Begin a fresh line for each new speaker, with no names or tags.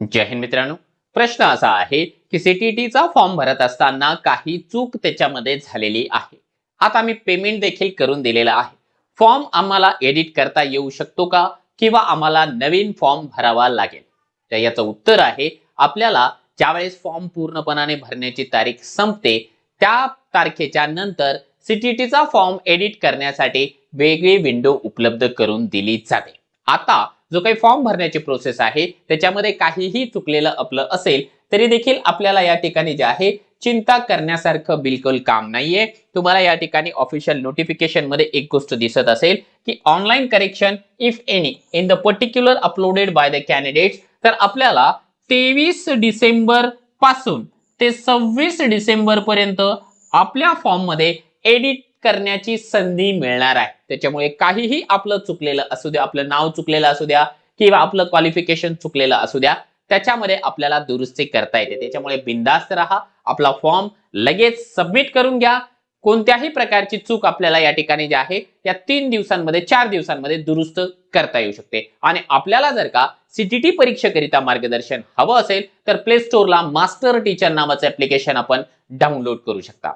जय हिंद मित्रांनो. प्रश्न असा आहे की सीटीटीचा फॉर्म भरत असताना काही चूक त्याच्यामध्ये झालेली आहे. आता मी पेमेंट देखील करून दिलेला आहे. फॉर्म आम्हाला एडिट करता येऊ शकतो का? किंवा आम्हाला नवीन फॉर्म भरावा लागेल? तर याचं उत्तर आहे आपल्याला ज्यावेळेस फॉर्म पूर्णपणाने भरण्याची तारीख संपते त्या तारखेच्या नंतर सीटीटीचा फॉर्म एडिट करण्यासाठी वेगळी विंडो उपलब्ध करून दिली जाते. आता जो काही फॉर्म भरण्याची प्रोसेस आहे त्याच्यामध्ये काहीही चुकलेलं आपलं असेल तरी देखील आपल्याला या ठिकाणी जे आहे चिंता करण्यासारखं बिलकुल काम नाहीये. तुम्हाला या ठिकाणी ऑफिशियल नोटिफिकेशनमध्ये एक गोष्ट दिसत असेल की online correction if any in the particular uploaded by the candidates तर आपल्याला तेवीस डिसेंबरपासून ते सव्वीस डिसेंबर पर्यंत आपल्या फॉर्ममध्ये एडिट करण्याची संधी मिळणार आहे. त्याच्यामुळे काहीही आपलं चुकलेलं असू द्या आपलं नाव चुकलेलं असू द्या किंवा आपलं क्वालिफिकेशन चुकलेलं असू द्या त्याच्यामध्ये आपल्याला दुरुस्ती करता येते. त्याच्यामुळे बिंदास्त राहा आपला फॉर्म लगेच सबमिट करून घ्या. कोणत्याही प्रकारची चूक आपल्याला या ठिकाणी जी आहे या तीन दिवसांमध्ये चार दिवसांमध्ये दुरुस्त करता येऊ शकते. आणि आपल्याला जर का सीटीटी परीक्षेकरिता मार्गदर्शन हवं असेल तर प्ले स्टोअरला मास्टर टीचर नावाचं ऍप्लिकेशन आपण डाउनलोड करू शकता.